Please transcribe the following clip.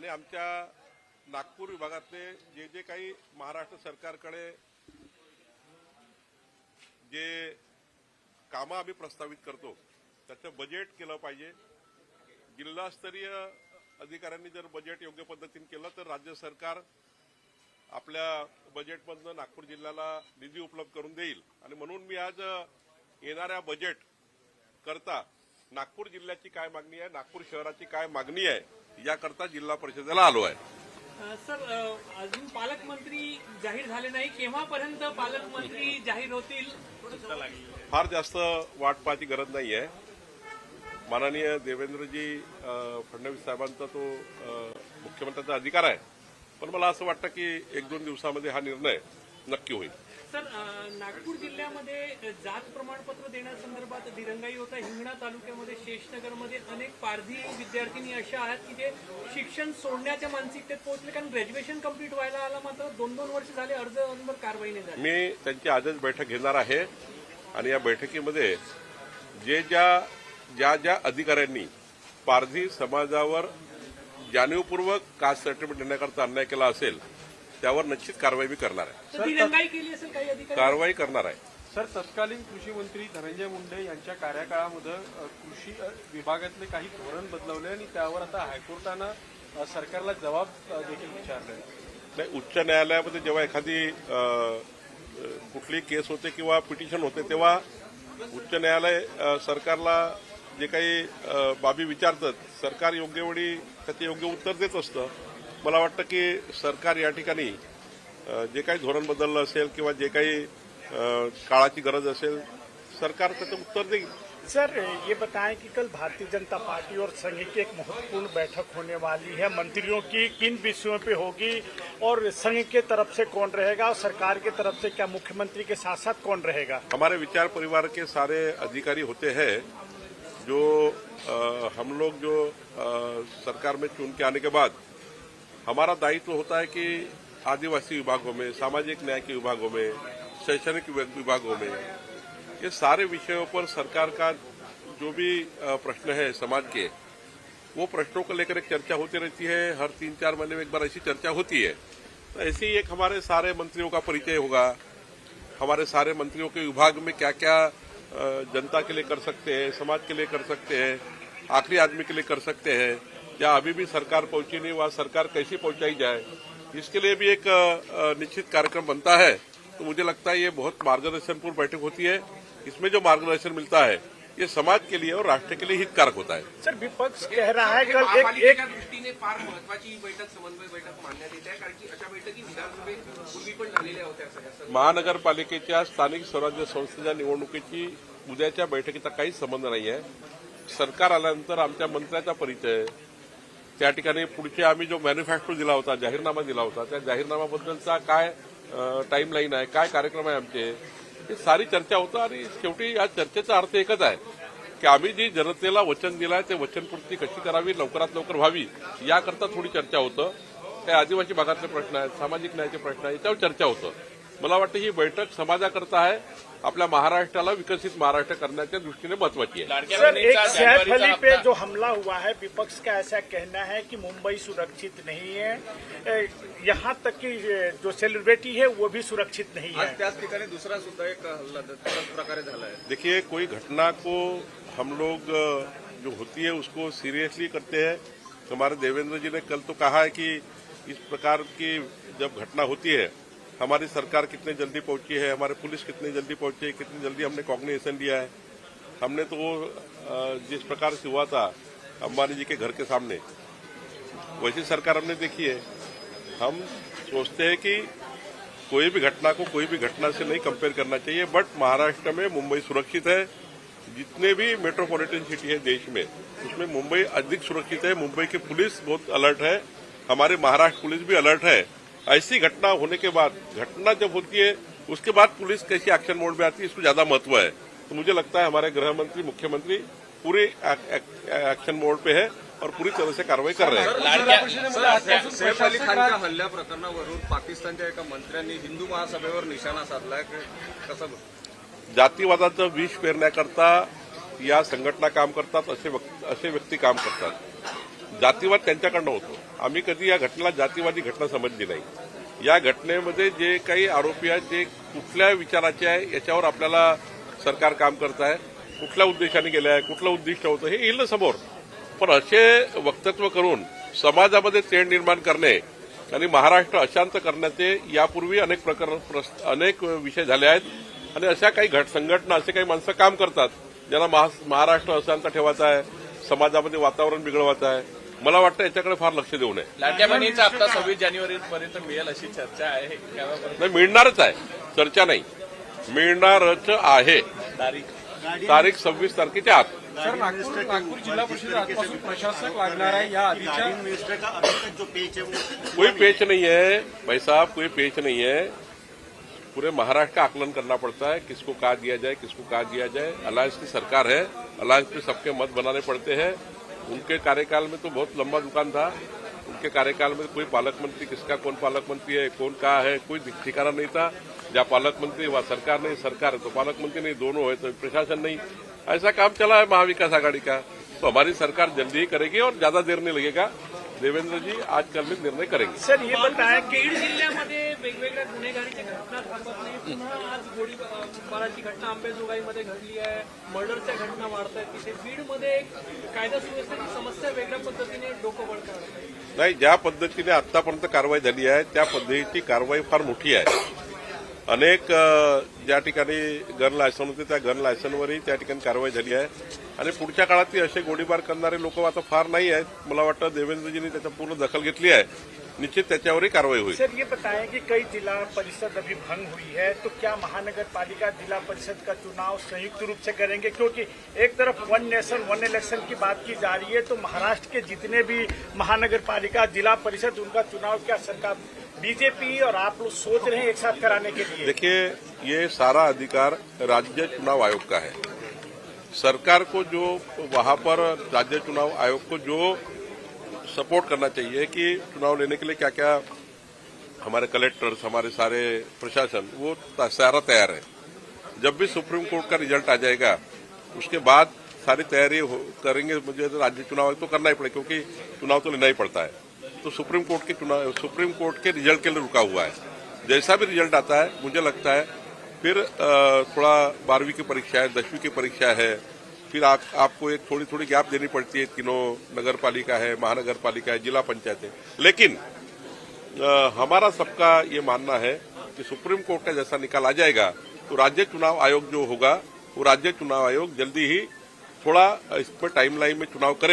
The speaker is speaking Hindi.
आणि आमच्या नागपूर विभागातले जे जे काही महाराष्ट्र सरकारकडे जे कामं आम्ही प्रस्तावित करतो त्याचं बजेट केलं पाहिजे. जिल्हास्तरीय अधिकाऱ्यांनी जर बजेट योग्य पद्धतीने केलं तर राज्य सरकार आपल्या बजेटमधनं नागपूर जिल्ह्याला निधी उपलब्ध करून देईल. आणि म्हणून मी आज येणाऱ्या बजेट करता नागपूर जिल्ह्याची काय मागणी आहे नागपूर शहराची काय मागणी आहे याकरता जिल्हा परिषदेला आलो आहे. सर अजून पालकमंत्री जाहीर झाले नाही. केव्हापर्यंत पालकमंत्री जाहीर होतील? फार जास्त वाट पाहायची गरज नाही आहे माननीय देवेंद्रजी फडणवीस साहेबांचा तो मुख्यमंत्र्यांचा अधिकार आहे. पण मला असं वाटतं की एक दोन दिवसामध्ये हा निर्णय नक्की होईल. सर नागपूर जिल्ह्यामध्ये जात प्रमाणपत्र देण्यासंदर्भात दिरंगाई होता. हिंगणा तालुक्यामध्ये शेषनगरमध्ये अनेक पारधी विद्यार्थिनी अशा आहेत की जे शिक्षण सोडण्याच्या मानसिकतेत पोहोचले. कारण ग्रॅज्युएशन कंप्लीट व्हायला आला मात्र दोन दोन वर्ष झाले अर्ज कारवाई नाही झाली. मी त्यांची आजच बैठक घेणार आहे. आणि या बैठकीमध्ये जे ज्या ज्या ज्या अधिकाऱ्यांनी पारधी समाजावर जाणीवपूर्वक कास्ट सर्टिफिकेट देण्याकरता अन्याय केला असेल त्यावर निश्चित कारवाई मी करणार आहे. तर दिरंगाई केली असेल काही अधिकारी कारवाई करणार आहे. सर तत्कालीन कृषी मंत्री धनंजय मुंडे यांच्या कार्यकाळामध्ये कृषी विभागातले काही धोरण बदलवले आणि त्यावर आता हायकोर्टानं सरकारला जबाब देखील विचारले. नाही उच्च न्यायालयामध्ये जेव्हा एखादी कुठली केस होते किंवा पिटिशन होते तेव्हा उच्च न्यायालय सरकारला जे काही बाबी विचारतात सरकार योग्य वेळी त्याचे योग्य उत्तर देत असतं. मला वाटतं की सरकार या ठिकाणी जे काही धोरण बदललं असेल किंवा जे काही काळाची गरज असेल सरकार त्याचं उत्तर देईल. सर ये बताएँ कि कल भारतीय जनता पार्टी और संघ की एक महत्वपूर्ण बैठक होने वाली है। मंत्रियों की किन विषयों पे होगी और संघ के तरफ़ से कौन रहेगा और सरकार के तरफ़ से क्या मुख्यमंत्री के साथ साथ कौन रहेगा? हमारे विचार परिवार के सारे अधिकारी होते हैं जो अ, हम लोग जो अ, सरकार में चुन के आने के बाद हमारा दायित्व तो होता है कि आदिवासी विभागों में, सामाजिक न्याय के विभागों में, शैक्षणिक विभागों में, ये सारे विषयों पर सरकार का जो भी प्रश्न है समाज के, वो प्रश्नों को लेकर एक चर्चा होती रहती है। हर तीन चार महीने में एक बार ऐसी चर्चा होती है। तो ऐसे ही एक हमारे सारे मंत्रियों का परिचय होगा। हमारे सारे मंत्रियों के विभाग में क्या क्या जनता के लिए कर सकते हैं, समाज के लिए कर सकते हैं, आखिरी आदमी के लिए कर सकते हैं। या अभी भी सरकार पहुँची नहीं वहाँ सरकार कैसी पहुंचाई जाए इसके लिए भी एक निश्चित कार्यक्रम बनता है। तो मुझे लगता है ये बहुत मार्गदर्शनपूर्ण बैठक होती है। इसमें जो मार्गदर्शन मिलता है ये समाज के लिए और राष्ट्र के लिए हितकारक होता है। सर विपक्ष कह रहा है कल एक एक दृष्टीने फार महत्वाची बैठक समन्वय बैठक मानण्यात येत आहे कारण की अशा बैठकी विधानसभेत पूर्वी पण झालेल्या होत्या महानगरपालिकेच्या स्थानिक स्वराज्य संस्थेच्या निवडणुकीची उद्याच्या बैठकीचा काहीच संबंध नाही आहे सरकार आल्यानंतर आमच्या मंत्र्याचा परिचय त्या ठिकाणी पुढचे आम्ही जो मॅन्युफॅक्चर दिला होता जाहीरनामा दिला होता त्या जाहीरनामाबद्दलचा काय टाईमलाईन आहे काय कार्यक्रम आहे आमचे ही सारी चर्चा होतं आणि शेवटी या चर्चेचा अर्थ एकच आहे की आम्ही जी जनतेला वचन दिलं आहे ते वचनपूर्ती कशी करावी लवकरात लवकर व्हावी याकरता थोडी चर्चा होतं. काही आदिवासी भागातले प्रश्न आहेत सामाजिक न्यायाचे प्रश्न आहेत याच्यावर चर्चा होतं. मला वाटतं ही बैठक समाजाकरता आहे. आपल्या महाराष्ट्राला विकसित महाराष्ट्र करण्याच्या दृष्टीने महत्वाची आहे. सर एक सैफ अली पे जो हमला हुआ है विपक्ष का ऐसा कहना है कि मुंबई सुरक्षित नहीं है। यहाँ तक कि जो सेलिब्रिटी है वो भी सुरक्षित नहीं है। आज त्याच ठिकाणी दुसरा सुद्धा एक हल्ला प्रकारे झाला आहे. देखिए कोई घटना को हम लोग जो होती है उसको सीरियसली करते हैं। हमारे देवेंद्र जी ने कल तो कहा है कि इस प्रकार की जब घटना होती है हमारी सरकार कितने जल्दी पहुँची है, हमारे पुलिस कितनी जल्दी पहुँची है, कितनी जल्दी हमने कॉग्निशन लिया है। हमने तो वो जिस प्रकार से हुआ था, अंबानी जी के घर के सामने, वैसी सरकार हमने देखी है। हम सोचते हैं कि कोई भी घटना को कोई भी घटना से नहीं कंपेयर करना चाहिए बट महाराष्ट्र में मुंबई सुरक्षित है। जितने भी मेट्रोपॉलिटन सिटी है देश में, उसमें मुंबई अधिक सुरक्षित है। मुंबई की पुलिस बहुत अलर्ट है। हमारे महाराष्ट्र पुलिस भी अलर्ट है। ऐसी घटना होने के बाद घटना जब होती है उसके बाद पुलिस कैसी एक्शन मोड में आती है इसको ज़्यादा महत्व है। तो मुझे लगता है हमारे गृह मंत्री मुख्यमंत्री पूरे एक- एक- एक्शन मोड पे है और पूरी तरह से कार्रवाई कर रहे हैं। सैफ अली खानच्या हल्ल्या प्रकरणावरून पाकिस्तानच्या एका मंत्र्यांनी हिंदू महासभेवर निशाणा साधलाय कसं जातीवादाचं विष पेरण्याकरता या संघटना काम करतात असे व्यक्ती काम करतात. जातीवाद त्यांच्याकडनं होतो. आम्ही कधी या घटनेला जातीवादी घटना समजली नाही. या घटनेमध्ये जे काही आरोपी आहेत ते कुठल्या विचाराचे आहे याच्यावर आपल्याला सरकार काम करत आहे कुठल्या उद्देशाने गेलं आहे कुठलं उद्दिष्ट होतं हे येईल ना समोर. पण असे वक्तव्य करून समाजामध्ये तेढ निर्माण करणे आणि महाराष्ट्र अशांत करण्याचे यापूर्वी अनेक प्रकरण अनेक विषय झाले आहेत. आणि अशा काही घट संघटना असे काही माणसं काम करतात ज्यांना महाराष्ट्र अशांत ठेवायचा आहे समाजामध्ये वातावरण बिघडवायचं आहे. मला वाटतं याच्याकडे फार लक्ष देऊ नये. लाट्याबंदीचा हप्ता सव्वीस जानेवारी पर्यंत मिळेल अशी चर्चा आहे. नाही मिळणारच आहे. चर्चा नाही. मिळणारच आहे. तारीख. तारीख सव्वीस तारखेच्या आत. सर नागपूर नागपूर जिल्हा परिषद आजपासून प्रशासक लागणार आहे. या जो पेज है वो कोई पेच नहीं है भाई साहब कोई पेच नहीं है. पूरे महाराष्ट्र का आकलन करना पड़ता है किसको कहा दिया जाए किसको कहा दिया जाए. अलायंस की सरकार है. अलायंस में सबके मत बनाने पड़ते हैं. उनके कार्यकाल में तो बहुत लंबा दुकान था। उनके कार्यकाल में कोई पालक मंत्री, किसका, कौन पालक मंत्री है, कौन कहा है, कोई ठिकाना नहीं था। जहाँ पालक मंत्री वहाँ सरकार नहीं, सरकार है तो पालक मंत्री नहीं, दोनों है तो प्रशासन नहीं। ऐसा काम चला है महाविकास आघाड़ी का। तो हमारी सरकार जल्दी ही करेगी और ज़्यादा देर नहीं लगेगा। देवेंद्र जी आज कल में निर्णय करेंगे। सर, ये बताएँ कि वेगवेगळ्या गुन्हेगारीच्या घटना थांबत नाही पुन्हा आज गोळीबाराची घटना आंबेजोगाईमध्ये घडली आहे. मर्डरच्या घटना वाढत आहेत. तिथे बीडमध्ये एक कायदा सुव्यवस्थेची समस्या वेगळ्या पद्धतीने डोकं बळ काढत नाही ज्या पद्धतीने आतापर्यंत कारवाई झाली आहे त्या पद्धतीची कारवाई फार मोठी आहे. अनेक ज्या ठिकाणी गन लायसन होते त्या गन लायसनवरही त्या ठिकाणी कारवाई झाली आहे. आणि पुढच्या काळातही असे गोळीबार करणारे लोक आता फार नाही आहेत. मला वाटतं देवेंद्रजींनी त्याचा पूर्ण दखल घेतली आहे. निश्चित त्याच्यावरही कारवाई होईल. सर ये बताएँ कि कई जिला परिषद अभी भंग हुई है तो क्या महानगर पालिका जिला परिषद का चुनाव संयुक्त रूप से करेंगे? क्योंकि एक तरफ़ वन नेशन वन इलेक्शन की बात की जा रही है तो महाराष्ट्र के जितने भी महानगर पालिका जिला परिषद उनका चुनाव क्या सरकार बीजेपी और आप लोग सोच रहे हैं एक साथ कराने के लिए? देखिए ये सारा अधिकार राज्य चुनाव आयोग का है। सरकार को जो वहाँ पर राज्य चुनाव आयोग को जो सपोर्ट करना चाहिए कि चुनाव लेने के लिए क्या क्या हमारे कलेक्टर्स, हमारे सारे प्रशासन, वो सारा तैयार है। जब भी सुप्रीम कोर्ट का रिज़ल्ट आ जाएगा, उसके बाद सारी तैयारी करेंगे, मुझे तो राज्य चुनाव तो करना ही पड़ेगा, क्योंकि चुनाव तो लेना ही पड़ता है। तो सुप्रीम कोर्ट के चुनाव, सुप्रीम कोर्ट के रिज़ल्ट के लिए रुका हुआ है। जैसा भी रिज़ल्ट आता है, मुझे लगता है, फिर थोड़ा बारहवीं की परीक्षा है, दसवीं की परीक्षा है फिर आप, आपको एक थोड़ी थोड़ी गैप देनी पड़ती है तीनों नगर पालिका है महानगर पालिका है जिला पंचायत है। लेकिन आ, हमारा सबका ये मानना है कि सुप्रीम कोर्ट का जैसा निकाल आ जाएगा तो राज्य चुनाव आयोग जो होगा वो राज्य चुनाव आयोग जल्दी ही थोड़ा इस पर टाइमलाइन में चुनाव करे।